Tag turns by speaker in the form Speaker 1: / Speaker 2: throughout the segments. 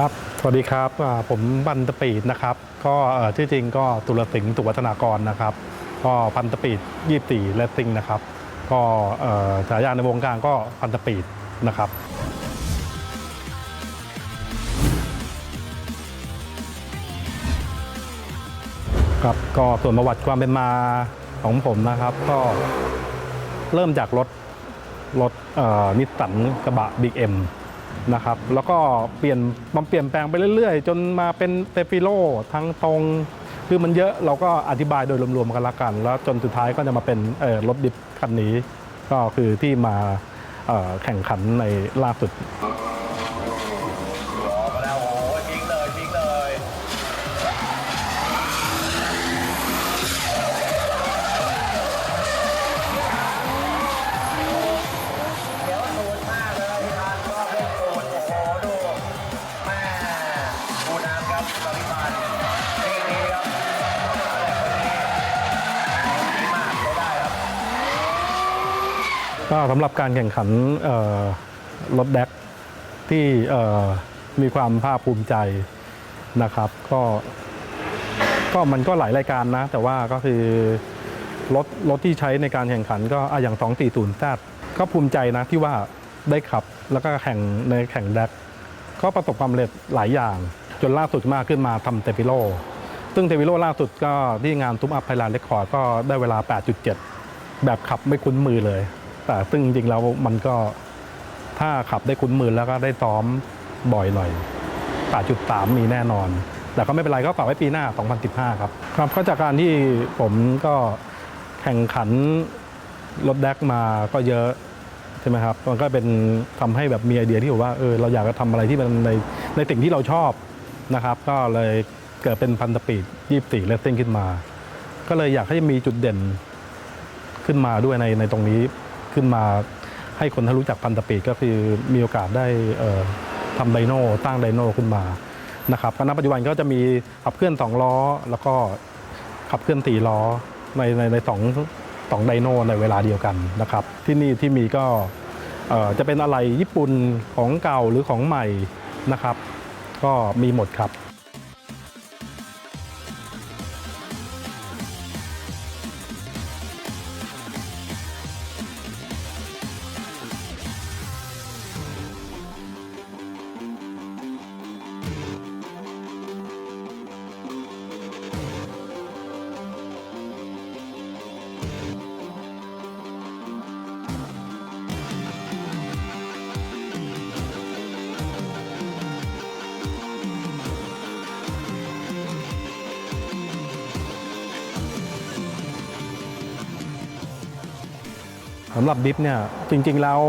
Speaker 1: ครับ สวัสดีครับ ผมบันตปีดนะครับ ก็เอ่อที่จริงก็ตุลสิงห์ตุวัฒนากรนะครับ ก็พันตปีดยี่สี่เลสซิงนะครับ ก็ฉายาในวงการก็พันตปีดนะครับครับก็ส่วนประวัติความเป็นมาของผมนะครับ ก็เริ่มจากรถรถนิสสันกระบะบิ๊กเอ็ม นะครับ แล้วก็เปลี่ยนมันเปลี่ยนแปลงไปเรื่อยๆ จนมาเป็นเตฟิโลทั้งตรง คือมันเยอะเราก็อธิบายโดยรวมๆกันละกัน แล้วจนสุดท้ายก็จะมาเป็นรถดิบคันนี้ ก็คือที่มาแข่งขันในล่าสุด
Speaker 2: ก็สำ
Speaker 1: หรับการแข่งขันรถแดกที่มีความภาคภูมิใจนะครับ ก็ก็มันก็หลายรายการนะ แต่ว่าก็คือรถรถที่ใช้ในการแข่งขันก็อะอย่าง240 Z ก็ภูมิใจนะที่ว่าได้ขับแล้วก็แข่งในแข่งแดกก็ประสบความสำเร็จหลายอย่าง จนล่าสุดมากขึ้นมาทำเตปิโล ซึ่งเทวิโลล่าสุดก็ที่งานทุบอัพไพลานเรคคอร์ดก็ได้เวลา 8.7 แบบขับไม่คุ้นมือเลย แต่ซึ่งจริงๆแล้วมันก็ถ้าขับได้คุ้นมือแล้วก็ได้ซ้อมบ่อยหน่อย8.3 มีแน่นอน แต่ก็ไม่เป็นไรก็ฝากไว้ปีหน้า 2015 ครับ ครับก็จากการที่ผมก็แข่งขันรถแดกมาก็เยอะใช่ไหมครับ มันก็เป็นทำให้แบบมีไอเดียที่แบบว่าเออเราอยากจะทำอะไรที่มันในในสิ่งที่เราชอบนะครับ ก็เลยเกิดเป็นพันธปีด24เลสซิ่งขึ้นมา ก็เลยอยากให้มีจุดเด่นขึ้นมาด้วยในในตรงนี้ ขึ้นมา ให้คนที่รู้จักพันธปีดก็คือมีโอกาสได้ทำไดโน่ตั้งไดโน่ขึ้นมานะครับณปัจจุบันก็จะมีขับเคลื่อน 2 ล้อ แล้วก็ขับเคลื่อน4ล้อในในในสองสองไดโน่ในเวลาเดียวกันนะครับ ที่นี่ที่มีก็จะเป็นอะไรญี่ปุ่นของเก่าหรือของใหม่นะครับ ก็มีหมดครับ สำหรับดิฟเนี่ยจริง ๆแล้ว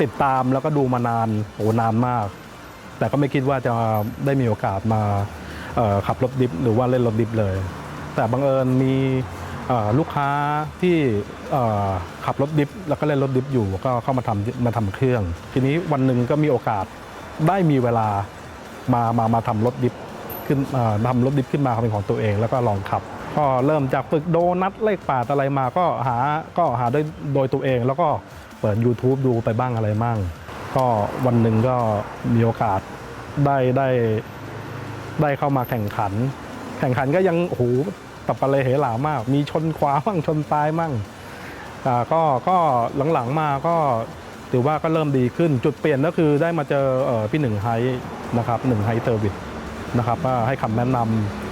Speaker 1: ติดตามแล้วก็ดูมานานโอ้นานมาก แต่ก็ไม่คิดว่าจะได้มีโอกาสมาขับรถดิฟหรือว่าเล่นรถดิฟเลย แต่บังเอิญมีลูกค้าที่ขับรถดิฟแล้วก็เล่นรถดิฟอยู่ก็เข้ามาทำมาทำเครื่อง ทีนี้วันหนึ่งก็มีโอกาสได้มีเวลามามามาทำรถดิฟขึ้นทำรถดิฟขึ้นมาเป็นของตัวเอง แล้วก็ลองขับ ก็เริ่มจากฝึกโดนัทเลขปาอะไรมาก็หาก็หาโดยโดยตัวเอง แล้วก็เปิด YouTube ดูไปบ้างอะไรบ้างก็วันหนึ่งก็มีโอกาสได้ได้ได้เข้ามาแข่งขัน แข่งขันก็ยังโอ้โหตับปะเลยเหหลามาก มีชนขวามั่งชนซ้ายมั่งอ่าก็ก็หลังๆมาก็ถือว่าก็เริ่มดีขึ้นจุดเปลี่ยนก็คือได้มาเจอเออพี่หนึ่งไฮนะครับหนึ่งไฮเซอร์วิสนะครับให้คำแนะน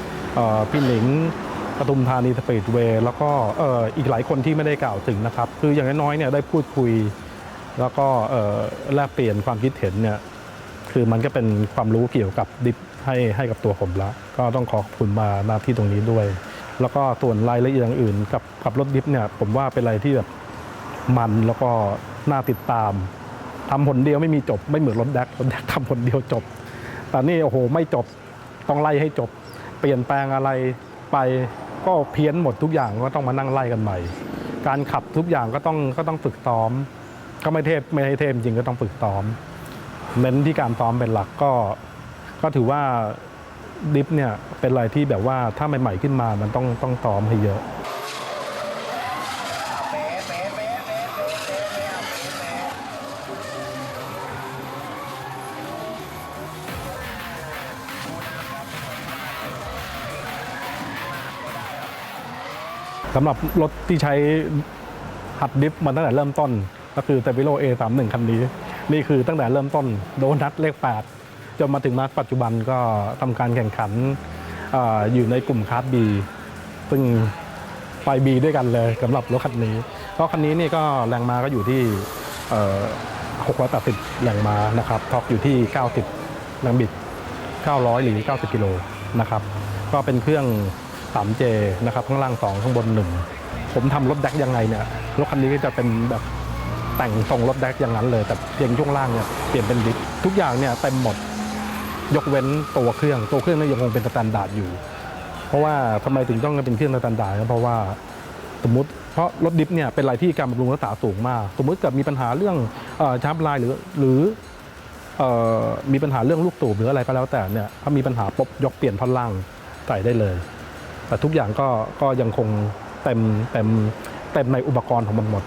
Speaker 1: ำพี่หนิง ปทุมธานีสปีดเวย์แล้วก็อ,อีกหลายคนที่ไม่ได้กล่าวถึงนะครับ คืออย่างน้อยๆเนี่ยได้พูดคุย แล้วก็แลกเปลี่ยนความคิดเห็นเนี่ยคือมันก็เป็นความรู้เกี่ยวกับดิฟให้ให้กับตัวผมละ ก็ต้องขอขอบคุณมาหน้าที่ตรงนี้ด้วย แล้วก็ส่วนรายละเอียดอื่นกับกับรถดิฟเนี่ยผมว่าเป็นอะไรที่แบบมันแล้วก็น่าติดตามทำผลเดียวไม่มีจบไม่เหมือนรถแดกรถแดกทำผลเดียวจบ แต่นี่โอ้โหไม่จบต้องไล่ให้จบ เปลี่ยนแปลงอะไรไป ก็เพี้ยนหมดทุกอย่างก็ต้องมานั่งไล่กันใหม่ การขับทุกอย่างก็ต้องก็ต้องฝึกซ้อม ก็ไม่เทพไม่ให้เทพจริงก็ต้องฝึกซ้อม เน้นที่การซ้อมเป็นหลักก็ ก็ถือว่าดิฟเนี่ยเป็นอะไรที่แบบว่าถ้าใหม่ๆขึ้นมามันต้องต้องซ้อมให้เยอะ สำหรับรถที่ใช้หัดดิฟมาตั้งแต่เริ่มต้น ก็คือเตวิโล A31 คันนี้ นี่คือตั้งแต่เริ่มต้นโดนัทเลข 8 จนมาถึงมาปัจจุบันก็ทำการแข่งขันออยู่ในกลุ่มคาร์ดบีซึ่งไปบีด้วยกันเลยสำหรับรถคันนี้ ก็คันนี้นี่ก็แรงมาก็อยู่ที่680แรงม้านะครับท็อร์กอยู่ที่ 90แรงบิด 900 หรือ 90 กิโลนะครับ ก็เป็นเครื่อง 3J นะครับข้างล่าง 2 ข้างบน 1 ผมทำรถแดกยังไงเนี่ยรถคันนี้ก็จะเป็นแบบแต่งทรงรถแดกอย่างนั้นเลย แต่เพียงช่วงล่างเนี่ยเปลี่ยนเป็นดิฟทุกอย่างเนี่ยเต็มหมดยกเว้นตัวเครื่องตัวเครื่องเนี่ยยังคงเป็นสแตนดาร์ดอยู่ เพราะว่าทำไมถึงต้องเป็นเครื่องสแตนดาร์ดเพราะว่าสมมติเพราะรถดิฟเนี่ยเป็นอะไรที่การบำรุงรักษาสูงมาก สมมติเกิดมีปัญหาเรื่องอชาร์ปไลน์หรือหรืออมีปัญหาเรื่องลูกสูบหรืออะไรก็แล้วแต่เนี่ยถ้ามีปัญหาปุ๊บยกเปลี่ยนท่อนล่างใส่ได้เลย แต่ทุกอย่างก็ก็ยังคงเต็มเต็มเต็มในอุปกรณ์ของมันหมด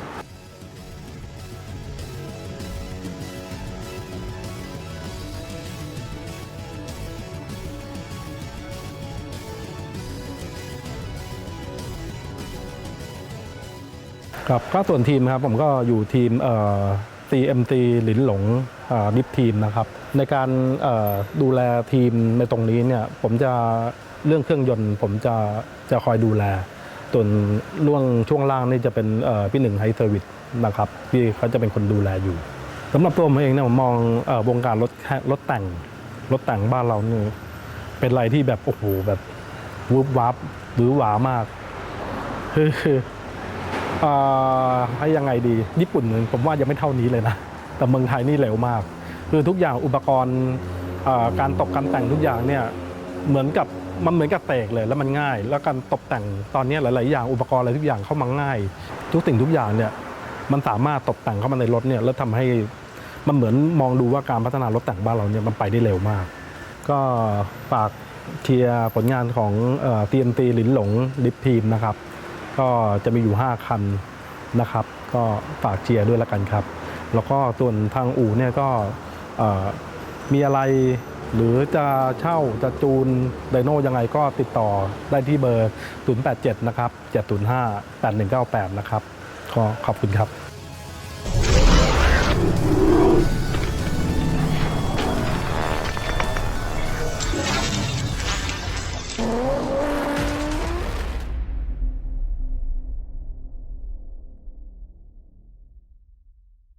Speaker 1: ครับก็ส่วนทีมครับผมก็อยู่ทีมเอ่อ CMT หลินหลงดิฟทีมนะครับ ในการดูแลทีมในตรงนี้เนี่ยผมจะ เรื่องเครื่องยนต์ผมจะจะคอยดูแลส่วนล่วงช่วงล่างนี่จะเป็นพี่หนึ่งไฮเซอร์วิสนะครับที่เขาจะเป็นคนดูแลอยู่สำหรับตัวผมเองเนี่ยผมมองอวงการรถรถแต่งรถแต่งบ้านเราเนี่เป็นอะไรที่แบบโอ้โหแบบวูบวับหรือหวามากคืออ่อให้ยังไงดี ญี่ปุ่นผมว่ายังไม่เท่านี้เลยนะ แต่เมืองไทยนี่เร็วมาก คือทุกอย่างอุปกรณ์การตกการแต่งทุกอย่างเนี่ยเหมือนกับ มันเหมือนกับเตกเลยแล้วมันง่าย แล้วการตกแต่งตอนนี้หลาย ๆ อย่างอุปกรณ์อะไรทุกอย่างเข้ามาง่าย ทุกสิ่งทุกอย่างเนี่ยมันสามารถตกแต่งเข้ามาในรถเนี่ยแล้วทำให้มันเหมือนมองดูว่าการพัฒนารถแต่งบ้านเราเนี่ยมันไปได้เร็วมาก ก็ฝากเชียร์ผลงานของเอ่อ TMT หลินหลงลิฟทีมนะครับ ก็จะมีอยู่ 5 คันนะครับ ก็ฝากเชียร์ด้วยละกันครับ แล้วก็ส่วนทางอู่เนี่ยก็มีอะไร หรือจะเช่าจะจูนไดโน่ยังไงก็ติดต่อได้ที่เบอร์ 087 นะครับ 705 8198 นะครับ ขอขอบคุณครับ